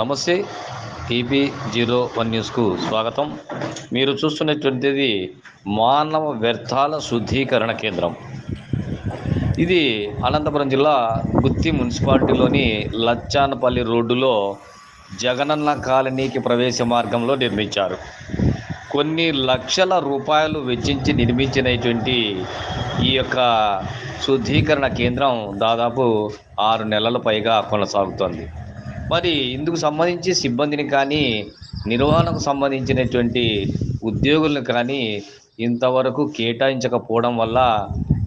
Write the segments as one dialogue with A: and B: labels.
A: నమస్తే TP zero one న్యూస్కు స్వాగతం. మీరు చూస్తున్నటువంటిది మానవ వ్యర్థాల శుద్ధీకరణ కేంద్రం. ఇది అనంతపురం జిల్లా గుత్తి మున్సిపాలిటీలోని లచ్చానపల్లి రోడ్డులో జగనన్న కాలనీకి ప్రవేశ మార్గంలో నిర్మించారు. కొన్ని లక్షల రూపాయలు వెచ్చించి నిర్మించినటువంటి ఈ యొక్క శుద్ధీకరణ కేంద్రం దాదాపు ఆరు నెలల పైగా కొనసాగుతోంది. మరి ఇందుకు సంబంధించి సిబ్బందిని కానీ నిర్వహణకు సంబంధించినటువంటి ఉద్యోగులను కానీ ఇంతవరకు కేటాయించకపోవడం వల్ల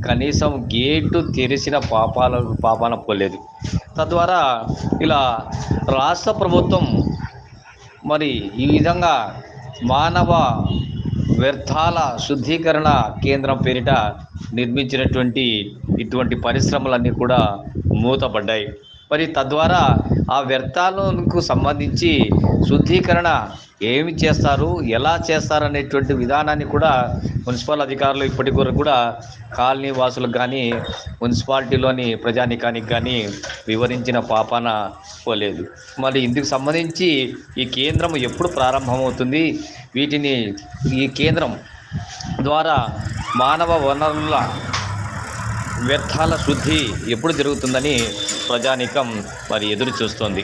A: కనీసం గేటు తెరిచిన పాపాల పాపాన పోలేదు. తద్వారా ఇలా రాష్ట్ర ప్రభుత్వం మరి ఈ విధంగా మానవ వ్యర్థాల శుద్ధీకరణ కేంద్రం పేరిట నిర్మించినటువంటి ఇటువంటి పరిశ్రమలన్నీ కూడా మూతపడ్డాయి. మరి తద్వారా ఆ వ్యర్థాలకు సంబంధించి శుద్ధీకరణ ఏమి చేస్తారు ఎలా చేస్తారు అనేటువంటి విధానాన్ని కూడా మున్సిపల్ అధికారులు ఇప్పటి వరకు కూడా కాలనీ వాసులకు కానీ మున్సిపాలిటీలోని ప్రజానికానికి కానీ వివరించిన పాపాన పోలేదు. మరి ఇందుకు సంబంధించి ఈ కేంద్రం ఎప్పుడు ప్రారంభమవుతుంది? వీటిని ఈ కేంద్రం ద్వారా మానవ వనరుల వ్యర్థాల శుద్ధి ఎప్పుడు జరుగుతుందని ప్రజానీకం మరి ఎదురు చూస్తోంది